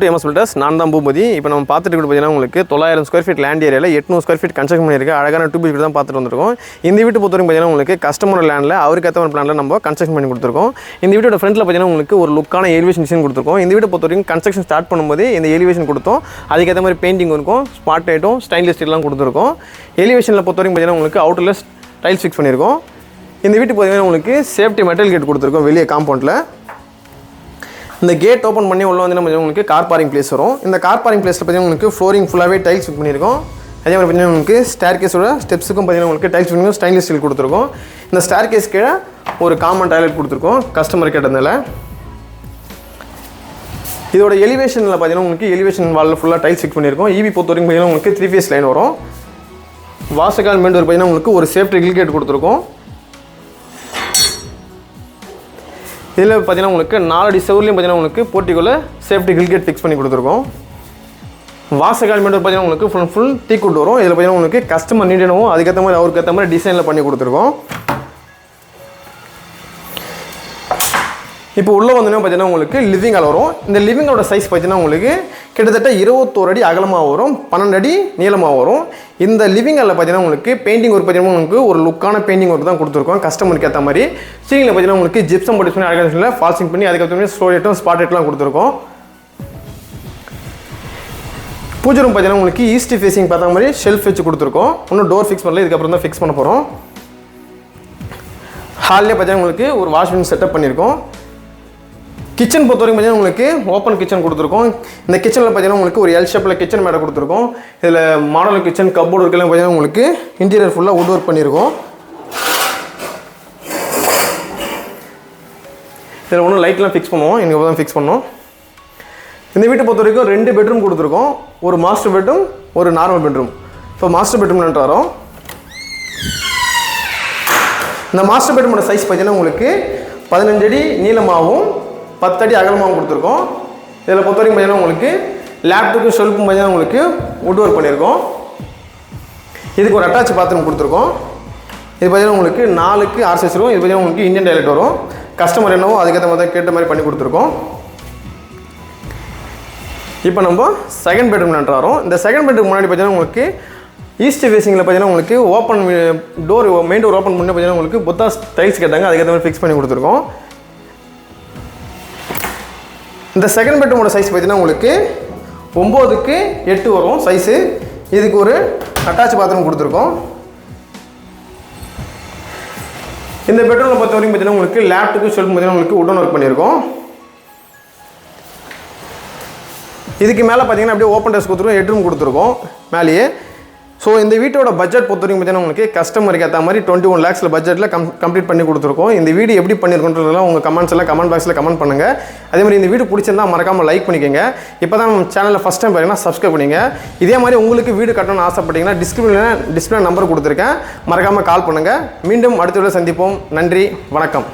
To MS filters நான் தான் பூபதி. இப்போ நம்ம பார்த்துட்டு இருக்கிறது பார்த்தீங்கன்னா உங்களுக்கு தொள்ளாயிரம் ஸ்கொயர் ஃபீட் லேண்ட் ஏரியாவில் எட்நூறு ஸ்கொயர் ஃபீட் கன்ஸ்ட்ரக்ஷன் பண்ணியிருக்கு அழகான டூ பிஹெச் தான் பார்த்துட்டு வந்திருக்கோம். இந்த வீட்டு பொறுத்தவரைக்கும் பார்த்தீங்கன்னா உங்களுக்கு கஸ்டமர் லேண்டில் அவருக்கு ஏற்ற ஒரு பிளானில் நம்ம கன்ஸ்ட்ரக்ஷன் பண்ணி கொடுத்துருக்கோம். இந்த வீட்டோட ஃப்ரண்ட்டில் பார்த்தீங்கன்னா உங்களுக்கு ஒரு லுக்கான எலிவேஷன் டிசைன் கொடுத்துருக்கோம். இந்த வீட்டை பொறுத்த வரைக்கும் கன்ஸ்ட்ரக்ஷன் ஸ்டார்ட் பண்ணும்போது இந்த எலிவேஷன் கொடுத்தோம். அதுக்கேற்ற மாதிரி பெயிண்டிங் இருக்கும் ஸ்பாட் லைட்டும் ஸ்டைன்லெஸ் ஸ்டீல்லாம் கொடுத்துருக்கோம். எலிவேஷனில் பொறுத்த வரைக்கும் பார்த்தீங்கன்னா உங்களுக்கு அவுட்டரில் டைல்ஸ் ஃபிக்ஸ் பண்ணியிருக்கோம். இந்த வீட்டுக்கு பார்த்தீங்கன்னா உங்களுக்கு சேஃப்டி மெட்டல் கேட் கொடுத்துருக்கோம் வெளியே காம்பவுண்டில் இந்த கேட் ஓப்பன் பண்ணி உள்ள வந்து நம்ம உங்களுக்கு கார் பார்க்கிங் பிளேஸ் வரும். இந்த கார் பார்க்கிங் பிளேஸில் பார்த்தீங்கன்னா உங்களுக்கு ஃப்ளோரிங் ஃபுல்லாகவே டைல்ஸ் ஃபிட் பண்ணியிருக்கோம். அதே மாதிரி பார்த்தீங்கன்னா உங்களுக்கு ஸ்டேர் கேஸோட ஸ்டெப்ஸுக்கும் பார்த்தீங்கன்னா உங்களுக்கு டைல்ஸ் ஃபிட்டிங்கும் ஸ்டைன்லெஸ் ஸ்டீல் கொடுத்துருக்கோம். இந்த ஸ்டேர் கேஸ் கீழே ஒரு காமன் டாய்லெட் கொடுத்துருக்கோம். கஸ்டமர் கேட்டதுனால. இதோட எலிவேஷனில் பார்த்தீங்கன்னா உங்களுக்கு எலிவேஷன் வாலில் ஃபுல்லாக டைல்ஸ் ஃபிட் பண்ணியிருக்கோம். ஈவி பொறுத்த வரைக்கும் பார்த்தீங்கன்னா உங்களுக்கு த்ரீ ஃபேஸ் லைன் வரும். வாசகால் மெண்டூர் பார்த்தீங்கன்னா உங்களுக்கு ஒரு சேஃப்டி கில் கேட் கொடுத்துருக்கோம். இதில் பார்த்தீங்கன்னா உங்களுக்கு நாலடி செவர்லையும் பார்த்தீங்கன்னா உங்களுக்கு போட்டிக்குள்ளே சேஃப்டி கிரிக்கெட் ஃபிக்ஸ் பண்ணி கொடுத்துருக்கோம். வாசகால் மட்டும் பார்த்தீங்கன்னா உங்களுக்கு ஃபுல் ஃபுல் டீ வரும். இதில் பார்த்தீங்கன்னா உங்களுக்கு கஸ்டமர் நீடனவும் அதுக்கேற்ற மாதிரி அவருக்கு ஏற்ற மாதிரி டிசைனில் பண்ணி கொடுத்துருக்கோம். இப்போ உள்ளே வந்தோன்னா பார்த்தீங்கன்னா உங்களுக்கு லிவிங் ஹால் வரும். இந்த லிவிங்கோட சைஸ் பார்த்தீங்கன்னா உங்களுக்கு கிட்டத்தட்ட இருபத்தோரு அடி அகலமாக வரும். பன்னெண்டு அடி நீளமாக வரும். இந்த லிவிங் ஹாலில் பார்த்தீங்கன்னா உங்களுக்கு பெயிண்டிங் ஒர்க் பார்த்தீங்கன்னா உங்களுக்கு ஒரு லுக்கான பெயிண்டிங் ஒர்க் தான் கொடுத்துருக்கோம். கஸ்டமருக்கு ஏற்ற மாதிரி. சீலிங்கில் பார்த்தீங்கன்னா உங்களுக்கு ஜிப்சம் போட்டு பண்ணி அழகாக ஃபால்சிங் பண்ணி அதுக்கப்புறமே ஸ்டோரேட்டும் ஸ்பாட் ரேட்லாம் கொடுத்துருக்கோம். பூஜை ரூம் பார்த்தீங்கன்னா உங்களுக்கு ஈஸ்ட் ஃபேஸிங் பார்த்த மாதிரி ஷெல்ஃப் வச்சு கொடுத்துருக்கோம். இன்னும் டோர் ஃபிக்ஸ் பண்ணல. இதுக்கப்புறம் தான் ஃபிக்ஸ் பண்ண போகிறோம் ஹால்லே பார்த்தீங்கன்னா உங்களுக்கு ஒரு வாஷ்ரூம் செட்டப் பண்ணியிருக்கோம். கிச்சன் பொறுத்த வரைக்கும் பார்த்தீங்கன்னா உங்களுக்கு ஓப்பன் கிச்சன் கொடுத்துருக்கோம். இந்த கிச்சனில் பார்த்தீங்கன்னா உங்களுக்கு ஒரு எல் ஷேப்பில் கிச்சன் மேடை கொடுத்துருக்கோம். இதில் மாடல் கிச்சன் கப்போர்டு இருக்கலாம் பார்த்தீங்கன்னா உங்களுக்கு இன்டீரியர் ஃபுல்லாக வுட் ஒர்க் பண்ணியிருக்கோம். இதில் ஒன்றும் லைட்லாம் ஃபிக்ஸ் பண்ணுவோம். எனக்கு தான் ஃபிக்ஸ் பண்ணோம். இந்த வீட்டை பொறுத்த வரைக்கும் ரெண்டு பெட்ரூம் கொடுத்துருக்கோம். ஒரு மாஸ்டர் பெட்ரூம் ஒரு நார்மல் பெட்ரூம் இப்போ மாஸ்டர் பெட்ரூம் வரோம் இந்த மாஸ்டர் பெட்ரூமோட சைஸ் பார்த்தீங்கன்னா உங்களுக்கு பதினஞ்சு அடி நீளமாகவும் பத்தடி அகலமாகவும் கொடுத்துருக்கோம். இதில் பொறுத்த வரைக்கும் பார்த்தீங்கன்னா உங்களுக்கு லேப்டாப்புக்கும் ஷெல்ஃபும் பார்த்தீங்கன்னா உங்களுக்கு வுட் ஒர்க் பண்ணியிருக்கோம். இதுக்கு ஒரு அட்டாச் பாத்ரூம் கொடுத்துருக்கோம். இது பார்த்தீங்கன்னா உங்களுக்கு நாலுக்கு ஆர்சஸ் வரும். இது பார்த்தீங்கன்னா உங்களுக்கு இந்தியன் டைலட் வரும். கஸ்டமர் என்னவோ அதுக்கேற்ற மாதிரி தான் கேட்ட மாதிரி பண்ணி கொடுத்துருக்கோம். இப்போ நம்ம செகண்ட் பெட்ரூம் வரோம். இந்த செகண்ட் பெட்ரூம் முன்னாடி பார்த்தீங்கன்னா உங்களுக்கு ஈஸ்ட் ஃபேஸிங்கில் பார்த்தீங்கன்னா உங்களுக்கு open door main door open பண்ணி பார்த்தீங்கன்னா உங்களுக்கு புத்தா டைல்ஸ் கேட்டாங்க. அதுக்கேற்ற மாதிரி ஃபிக்ஸ் பண்ணி கொடுத்துருக்கோம். இந்த செகண்ட் பெட்ரூமோட சைஸ் பார்த்தீங்கன்னா உங்களுக்கு ஒம்போதுக்கு எட்டு வரும் சைஸு இதுக்கு ஒரு அட்டாச் பாத்ரூம் கொடுத்துருக்கோம். இந்த பெட்ரூமில் பொறுத்த வரைக்கும் பார்த்தீங்கன்னா உங்களுக்கு லேப்டுக்கு ஷெல்ஃப் பார்த்தீங்கன்னா உங்களுக்கு உடன் ஒர்க் பண்ணியிருக்கோம். இதுக்கு மேலே பார்த்தீங்கன்னா அப்படியே ஓப்பன் டெஸ்க் கொடுத்துருக்கோம் ஹெட்ரூம் கொடுத்துருக்கோம் மேலேயே. ஸோ இந்த வீட்டோட பட்ஜெட் பொறுத்த வரைக்கும் பார்த்தீங்கன்னா உங்களுக்கு கஸ்டமருக்கு ஏற்ற மாதிரி டுவெண்ட்டி ஒன் லேக்ஸில் பட்ஜெட்டில் கம் கம்ப்ளீட் பண்ணி கொடுத்துருக்கோம். இந்த வீடு எப்படி பண்ணியிருக்கோன்றதெல்லாம் உங்கள் கமெண்ட்ஸ் எல்லாம் கமெண்ட் பாக்ஸில் கமெண்ட் பண்ணுங்கள் அதே மாதிரி இந்த வீடு பிடிச்சிருந்தா மறக்காமல் லைக் பண்ணிக்கோங்க. இப்போ தான் நம்ம சேனலில் ஃபஸ்ட் டைம் பார்த்தீங்கன்னா சப்ஸ்கிரைப் பண்ணிங்க. இதே மாதிரி உங்களுக்கு வீடு கட்டணும்னு ஆசைப்பட்டீங்கன்னா டிஸ்கிரிப்ஷனில் டிஸ்பிளே நம்பர் கொடுத்துருக்கேன். மறக்காமல் கால் பண்ணுங்கள் மீண்டும் அடுத்த வீடியோ சந்திப்போம். நன்றி. வணக்கம்.